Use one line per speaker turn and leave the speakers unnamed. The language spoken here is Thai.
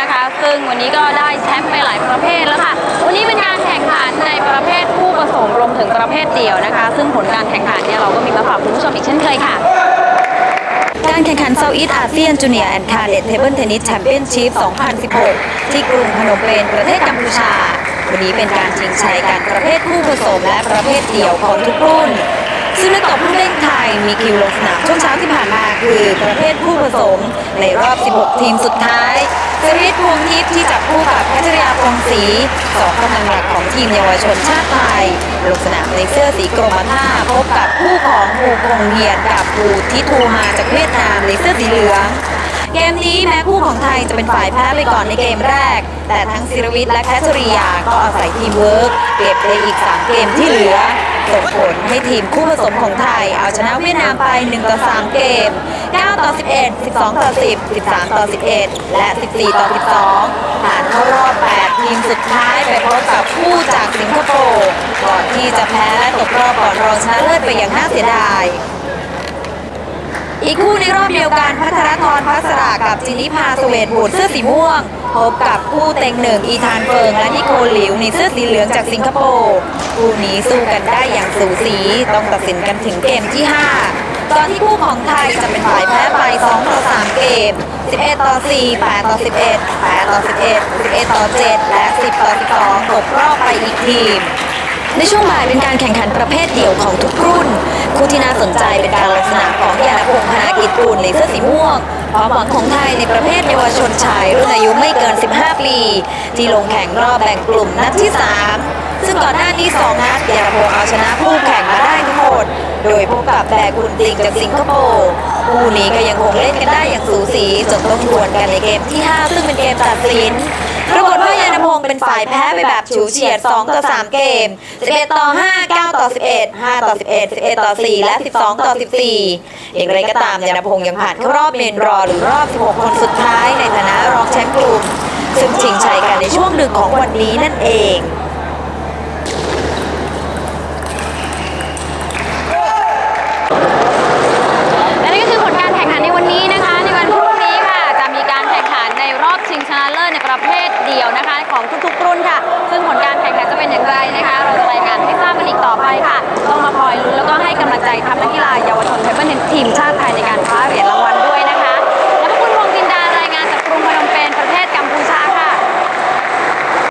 นะคะ ซึ่งวันนี้ก็ได้แชมป์ไปหลายประเภทแล้วค่ะ วันนี้เป็นการแข่งขันในประเภทคู่ผสมรวมถึงประเภทเดี่ยวนะคะ ซึ่งผลการแข่งขันเนี่ยเราก็มีมาฝากคุณผู้ชมอีกเช่นเคยค่ะ
การแข่งขัน Southeast ASEAN Junior and Cadet Table Tennis Championship 2016 ที่กรุงพนมเปญประเทศกัมพูชา วันนี้เป็นการชิงชัยกันประเภทคู่ผสมและประเภทเดี่ยวของทุกรุ่น ซึ่งนักตบลูกเล่นไทยมีคิวลงสนามช่วงเช้าที่ผ่านมาคือประเภทคู่ผสม ในรอบ 16 ทีมสุดท้ายสวิตพวงทิพย์ที่จับคู่กับพัชรยาพงศรีสองกำลังหลักของทีมเยาวชนชาติไทยลงสนามในเสื้อสีกรมท่าพบกับคู่ของภูคงเฮียนกับภูทิทูฮาจากเวียดนามในเสื้อสีเหลืองเกมนี้แม้คู่ของไทยจะเป็นฝ่ายแพ้ไปก่อนในเกมแรก แต่ทั้งศิรวิทย์และแคทริยาก็อาศัยทีมเวิร์กเก็บได้อีก 3 เกมที่เหลือ ส่งผลให้ทีมคู่ผสมของไทย เอาชนะเวียดนามไป 1 ต่อ 3 เกม 9 ต่อ 11 12 ต่อ 10 13 ต่อ 11 และ 14 ต่อ 12 ผ่านเข้ารอบ 8 ทีมสุดท้ายไปพบกับคู่จากสิงคโปร์ก่อนที่จะแพ้และตกรอบก่อนรองชนะเลิศไปอย่างน่าเสียดายอีกคู่ในรอบเดียวกันพัทรทรพัสรากับจินิพาสเวตบุตรเสื้อสีม่วง พบกับคู่เต็งหนึ่งอีธานเฟิงและนิโคลหลิวในเสื้อสีเหลืองจากสิงคโปร์คู่นี้สู้กันได้อย่างสูสีต้องตัดสินกันถึงเกมที่5ก่อนที่คู่ของไทยจะเป็นฝ่ายแพ้ไป 2 ต่อ 3 เกม 11 ต่อ 4 8 ต่อ 11 8 ต่อ 11 11 ต่อ 7 และ 10 ต่อ 12ตกรอบไปอีกทีมในช่วงบ่ายเป็นการแข่งขันประเภทเดี่ยวของทุกรุ่น คู่ที่น่าสนใจเป็นการลงสนามของยานพงษ์พนา กิจกุลในเสื้อสีม่วงความหวังของไทยในประเภทเยาวชนชายรุ่นอายุไม่เกิน 15 ปี ที่ลงแข่งรอบแบ่งกลุ่มนัดที่ 3 ซึ่งก่อนหน้านี้ 2 นัดยาโพเอาชนะคู่แข่งมาได้ทั้งหมด โดยพบกับแบกุนติงจากสิงคโปร์คู่นี้ก็ยังคงเล่นกันได้อย่างสูสีจนต้องดวลกันในเกมที่ 5 ซึ่งเป็นเกมตัดสินปรากฏว่ายานพงศ์เป็นฝ่ายแพ้ไปแบบฉิวเฉียด 2 ต่อ 3 เกม 11 ต่อ 5 9 ต่อ 11 5 ต่อ 11 11 ต่อ 4 และ 12 ต่อ 14 อย่างไรก็ตามยานพงศ์ยังผ่านเข้ารอบเมนรอหรือรอบ 16 คนสุดท้ายในฐานะรองแชมป์กลุ่ม ซึ่งชิงชัยกันในช่วงดึกของวันนี้นั่นเอง สุกรุนค่ะ